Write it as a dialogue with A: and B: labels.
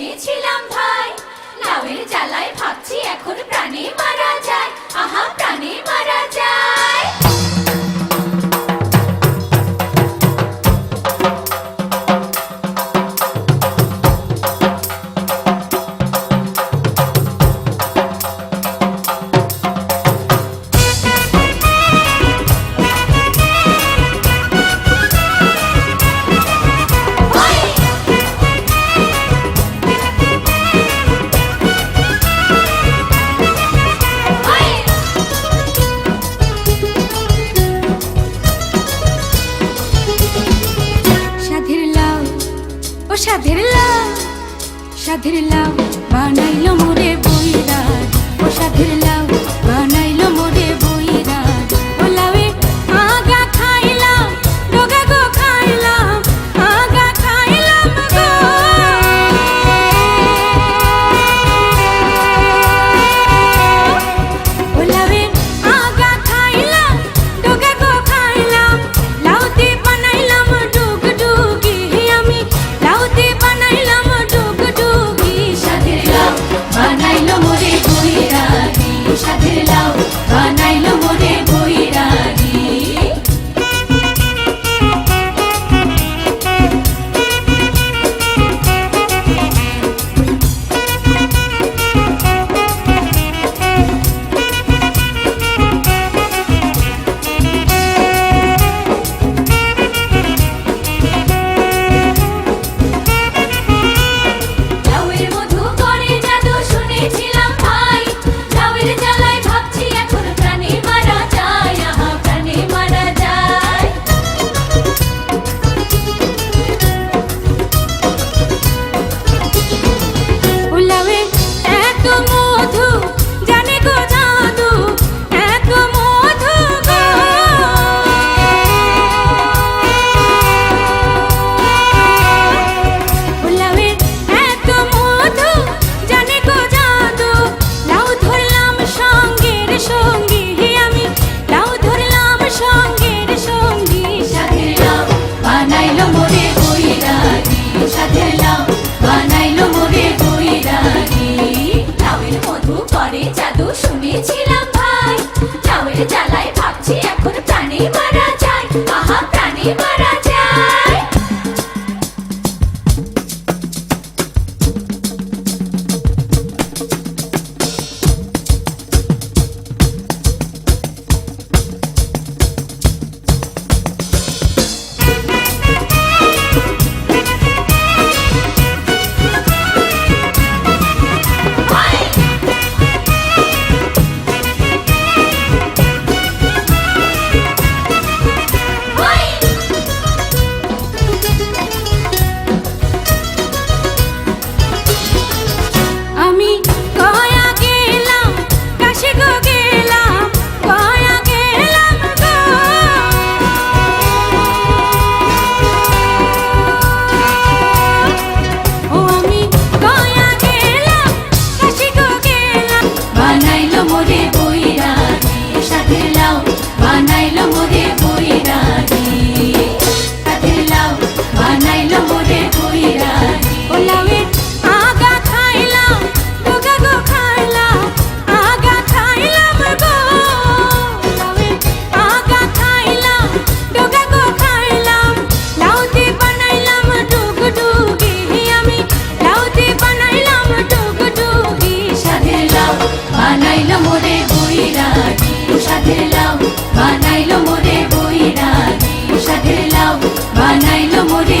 A: মিছিল
B: সাধের লাউ সাধের লাউ বানাইলো মোরে। 有什么脾 বানাইলো মোরে
A: বৈরাগী সাথে লাউ বানাইলো মোরে বৈরাগী সাথে লাউ বানাইলো মোরে